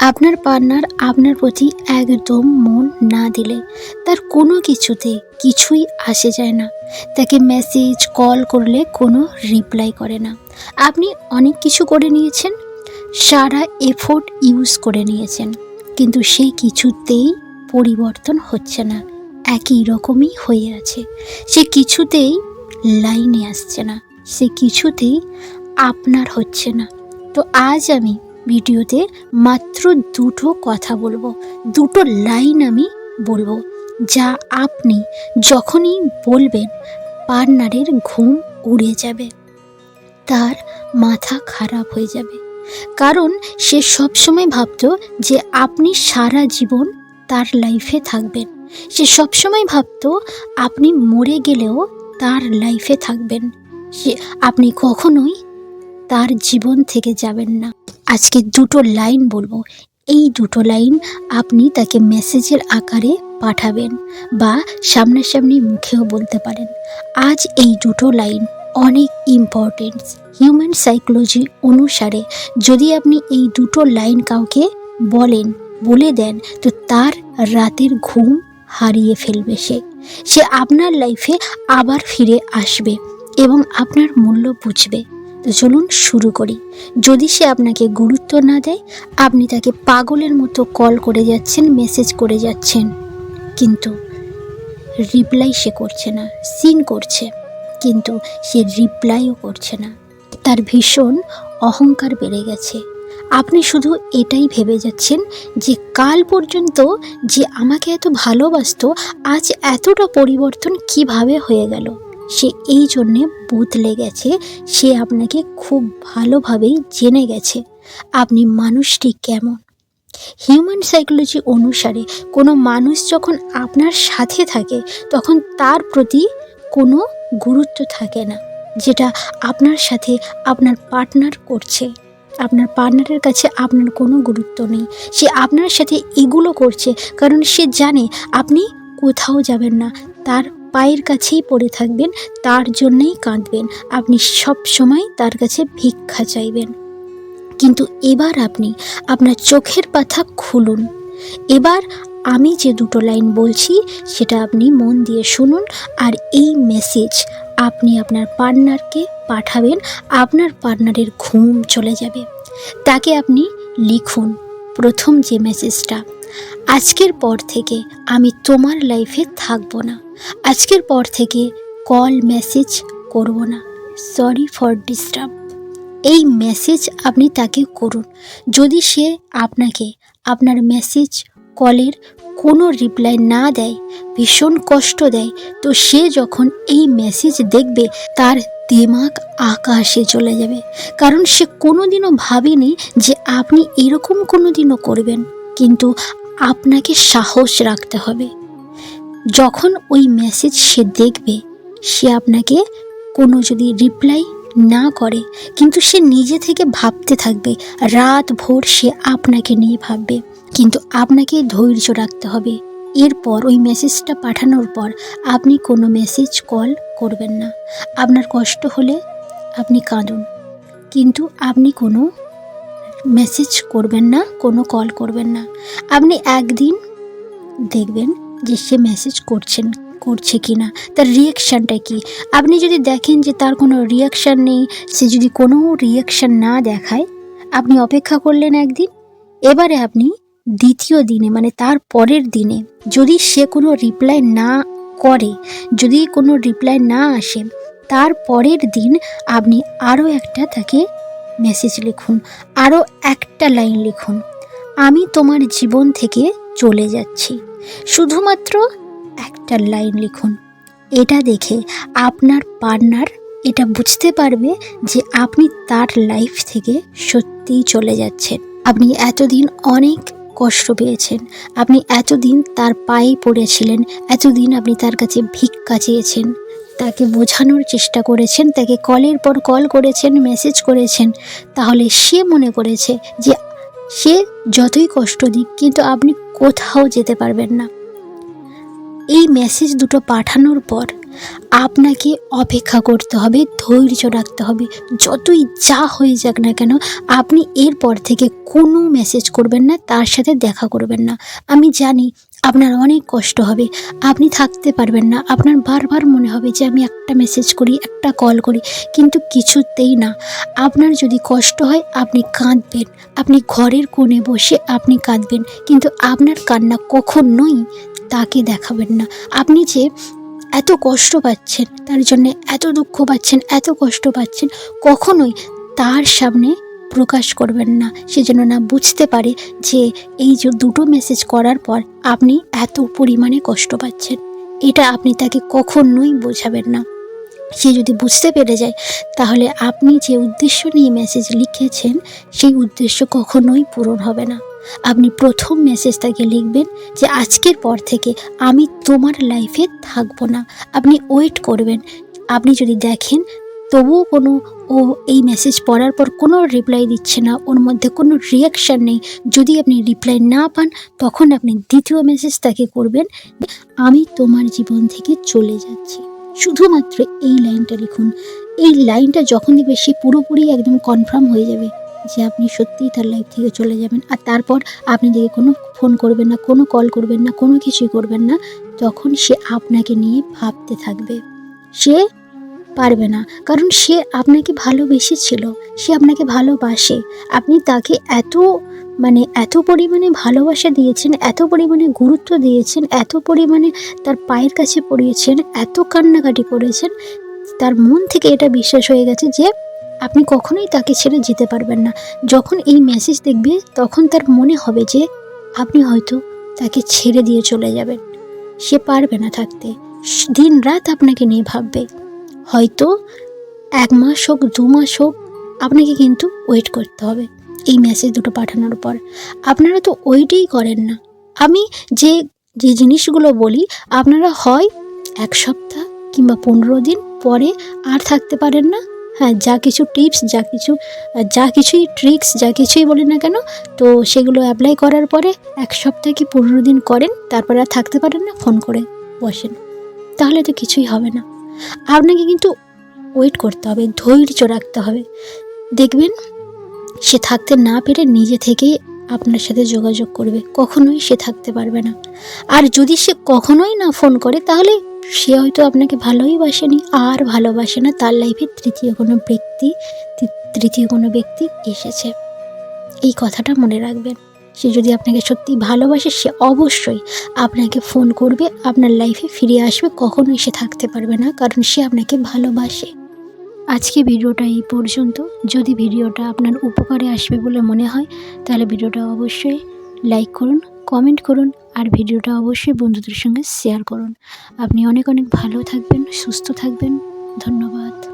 আপনার পার্টনার আপনার প্রতি একদম মন না দিলে তার কোনো কিছুতে কিছুই আসে যায় না। তাকে মেসেজ কল করলে কোনো রিপ্লাই করে না। আপনি অনেক কিছু করে নিয়েছেন, সারা এফোর্ট ইউজ করে নিয়েছেন, কিন্তু সেই কিছুতেই পরিবর্তন হচ্ছে না। একই রকমই হয়ে আছে। সে কিছুতেই লাইনে আসছে না। সে কিছুতেই আপনার হচ্ছে না। তো আজ আমি ভিডিওতে মাত্র দুটো কথা বলব। দুটো লাইন আমি বলব, যা আপনি যখনই বলবেন, পার্টনারের ঘুম উড়ে যাবে, তার মাথা খারাপ হয়ে যাবে। কারণ সে সবসময় ভাবতো যে আপনি সারা জীবন তার লাইফে থাকবেন। সে সবসময় ভাবতো আপনি মরে গেলেও তার লাইফে থাকবেন। সে আপনি কখনোই তার জীবন থেকে যাবেন না। আজকে দুটো লাইন বলব। এই দুটো লাইন আপনি তাকে মেসেজের আকারে পাঠাবেন বা সামনাসামনি মুখেও বলতে পারেন। আজ এই দুটো লাইন অনেক ইম্পর্টেন্স হিউম্যান সাইকোলজি অনুসারে যদি আপনি এই দুটো লাইন কাউকে বলেন, বলে দেন, তো তার রাতের ঘুম হারিয়ে ফেলবে সে। সে আপনার লাইফে আবার ফিরে আসবে এবং আপনার মূল্য বুঝবে। চলুন শুরু করি। যদি সে আপনাকে গুরুত্ব না দেয়, আপনি তাকে পাগলের মতো কল করে যাচ্ছেন, মেসেজ করে যাচ্ছেন। কিন্তু রিপ্লাই সে করছে না, সিন করছে। কিন্তু সে রিপ্লাইও করছে না। তার ভীষণ অহংকার বেড়ে গেছে। আপনি শুধু এটাই ভেবে যাচ্ছেন যে কাল পর্যন্ত যে আমাকে এত ভালোবাসত, আজ এতটা পরিবর্তন কীভাবে হয়ে গেল? সে এই জন্যে বদলে গেছে সে আপনাকে খুব ভালোভাবেই জেনে গেছে। আপনি মানুষটি কেমন? হিউম্যান সাইকোলজি অনুসারে কোনো মানুষ যখন আপনার সাথে থাকে, তখন তার প্রতি কোনো গুরুত্ব থাকে না, যেটা আপনার সাথে আপনার পার্টনার করছে। আপনার পার্টনারের কাছে আপনার কোনো গুরুত্ব নেই। সে আপনার সাথে এগুলো করছে, কারণ সে জানে আপনি কোথাও যাবেন না, তার পায়ের কাছেই পড়ে থাকবেন, তার জন্যেই কাঁদবেন। আপনি সব সময় তার কাছে ভিক্ষা চাইবেন। কিন্তু এবার আপনি আপনার চোখের পাতা খুলুন। এবার আমি যে দুটো লাইন বলছি, সেটা আপনি মন দিয়ে শুনুন আর এই মেসেজ আপনি আপনার পার্টনারকে পাঠাবেন, আপনার পার্টনারের ঘুম চলে যাবে। তাকে আপনি লিখুন প্রথম যে মেসেজটা আজকের পর থেকে আমি তোমার লাইফে থাকব না। আজকের পর থেকে কল মেসেজ করব না। সরি ফর ডিস্টার্ব এই মেসেজ আপনি তাকে করুন। যদি সে আপনাকে আপনার মেসেজ কলের কোনো রিপ্লাই না দেয়, ভীষণ কষ্ট দেয়, তো সে যখন এই মেসেজ দেখবে, তার দিমাগ আকাশে চলে যাবে। কারণ সে কোনোদিনও ভাবেনি যে আপনি এরকম কোনো দিনও করবেন। কিন্তু আপনাকে সাহস রাখতে হবে। যখন ওই মেসেজ সে দেখবে, সে আপনাকে কোনো যদি রিপ্লাই না করে, কিন্তু সে নিজে থেকে ভাবতে থাকবে রাত ভোর সে আপনাকে নিয়ে ভাববে। কিন্তু আপনাকে ধৈর্য রাখতে হবে। এরপর ওই মেসেজটা পাঠানোর পর আপনি কোনো মেসেজ কল করবেন না। আপনার কষ্ট হলে আপনি কাঁদুন। কিন্তু আপনি কোনো মেসেজ করবেন না, কোনো কল করবেন না। আপনি একদিন দেখবেন যে সে মেসেজ করছেন, করছে কি না তার রিয়াকশানটা কি। আপনি যদি দেখেন যে তার কোনো রিয়াকশান নেই, সে যদি কোনো রিয়াকশান না দেখায়, আপনি অপেক্ষা করলেন একদিন, এবারে আপনি দ্বিতীয় দিনে মানে তার পরের দিনে, যদি সে কোনো রিপ্লাই না করে, যদি কোনো রিপ্লাই না আসে, তার পরের দিন আপনি আরও একটা তাকে মেসেজ লিখুন, আরও একটা লাইন লিখুন, আমি তোমার জীবন থেকে চলে যাচ্ছি। শুধুমাত্র একটা লাইন লিখুন, এটা দেখে আপনার পার্টনার এটা বুঝতে পারবে যে আপনি তার লাইফ থেকে সত্যিই চলে যাচ্ছেন। আপনি এতদিন অনেক কষ্ট পেয়েছেন, আপনি এতদিন তার পায়ে পড়েছিলেন, এতদিন আপনি তার কাছে ভিক্ষা চেয়েছেন। তাকে বোঝানোর চেষ্টা করেছেন, তাকে কলের পর কল করেছেন মেসেজ করেছেন, তাহলে সে মনে করেছে যে সে যতই কষ্ট দিক, কিন্তু আপনি কোথাও যেতে পারবেন না। এই মেসেজ দুটো পাঠানোর পর আপনাকে অপেক্ষা করতে হবে, ধৈর্য রাখতে হবে। যতই যা হয়ে যাক না কেন, আপনি এরপর থেকে কোনো মেসেজ করবেন না, তার সাথে দেখা করবেন না। আমি জানি আপনার অনেক কষ্ট হবে, আপনি থাকতে পারবেন না। আপনার বারবার মনে হবে যে আমি একটা মেসেজ করি, একটা কল করি, কিন্তু কিছুতেই না। আপনার যদি কষ্ট হয়, আপনি কাঁদবেন। আপনি ঘরের কোণে বসে আপনি কাঁদবেন, কিন্তু আপনার কান্না কখনোই তাকে দেখাবেন না। আপনি যে এত কষ্ট পাচ্ছেন, তার জন্য এত দুঃখ পাচ্ছেন, এত কষ্ট পাচ্ছেন, কখনোই তার সামনে প্রকাশ করবেন না। সে যেন না বুঝতে পারে যে এই যে দুটো মেসেজ করার পর আপনি এত পরিমাণে কষ্ট পাচ্ছেন, এটা আপনি তাকে কখনোই বোঝাবেন না। সে যদি বুঝতে পেরে যায়, তাহলে আপনি যে উদ্দেশ্য নিয়ে মেসেজ লিখেছেন, সেই উদ্দেশ্য কখনোই পূরণ হবে না। আপনি প্রথম মেসেজ তাকে লিখবেন যে, আজকের পর থেকে আমি তোমার লাইফে থাকব না। আপনি ওয়েট করবেন। আপনি যদি দেখেন, তবুও কোনো ও এই মেসেজ পড়ার পর কোনো রিপ্লাই দিচ্ছে না, ওর মধ্যে কোনো রিয়াকশান নেই। যদি আপনি রিপ্লাই না পান, তখন আপনি দ্বিতীয় মেসেজ তাকে করবেন, আমি তোমার জীবন থেকে চলে যাচ্ছি। শুধুমাত্র এই লাইনটা লিখুন। এই লাইনটা যখন দেখবে, সে পুরোপুরি একদম কনফার্ম হয়ে যাবে। যে আপনি সত্যিই তার লাইফ থেকে চলে যাবেন। আর তারপর আপনি দেখে কোনো ফোন করবেন না, কোনো কল করবেন না, কোনো কিছুই করবেন না, তখন সে আপনাকে নিয়ে ভাবতে থাকবে। সে পারবে না, কারণ সে আপনাকে ভালোবেসেছিল, সে আপনাকে ভালোবাসে। আপনি তাকে এত মানে এত পরিমাণে ভালোবাসা দিয়েছেন, এত পরিমাণে গুরুত্ব দিয়েছেন, এত পরিমাণে তার পায়ের কাছে পড়িয়েছেন, এত কান্নাকাটি করেছেন, তার মন থেকে এটা বিশ্বাস হয়ে গেছে যে আপনি কখনোই তাকে ছেড়ে যেতে পারবেন না। যখন এই মেসেজ দেখবে, তখন তার মনে হবে যে, আপনি হয়তো তাকে ছেড়ে দিয়ে চলে যাবেন। সে পারবে না থাকতে। দিন রাত আপনাকে নিয়ে ভাববে। হয়তো এক মাস হোক, দু মাস হোক, আপনাকে কিন্তু ওয়েট করতে হবে এই মেসেজ দুটো পাঠানোর পর। আপনারা তো ওয়েটই করেন না। আমি যে যে জিনিসগুলো বলি, আপনারা হয় এক সপ্তাহ কিংবা পনেরো দিন পরে আর থাকতে পারেন না। হ্যাঁ যা কিছু টিপস, যা কিছু, যা কিছুই ট্রিক্স, যা কিছুই বলি না কেন, তো সেগুলো অ্যাপ্লাই করার পরে এক সপ্তাহ কি পনেরো দিন করেন, তারপরে আর থাকতে পারেন না ফোন করে বসেন। তাহলে তো কিছুই হবে না। আপনাকে কিন্তু ওয়েট করতে হবে, ধৈর্য রাখতে হবে। দেখবেন, সে থাকতে না পেরে নিজে থেকেই আপনার সাথে যোগাযোগ করবে, কখনোই সে থাকতে পারবে না। আর যদি সে কখনোই না ফোন করে, তাহলে সে হয়তো আপনাকে ভালোই বাসেনি, আর ভালোবাসে না। তার লাইফে তৃতীয় কোনো ব্যক্তি তৃতীয় কোনো ব্যক্তি এসেছে। এই কথাটা মনে রাখবেন। সে যদি আপনাকে সত্যি ভালোবাসে, সে অবশ্যই আপনাকে ফোন করবে, আপনার লাইফে ফিরে আসবে, কখনোই সে থাকতে পারবে না, কারণ সে আপনাকে ভালোবাসে। আজকে ভিডিওটা এই পর্যন্ত। যদি ভিডিওটা আপনার উপকারে আসবে বলে মনে হয়, তাহলে ভিডিওটা অবশ্যই লাইক করুন কমেন্ট করুন আর ভিডিওটা অবশ্যই বন্ধুদের সঙ্গে শেয়ার করুন। আপনি অনেক অনেক ভালো থাকবেন, সুস্থ থাকবেন। ধন্যবাদ।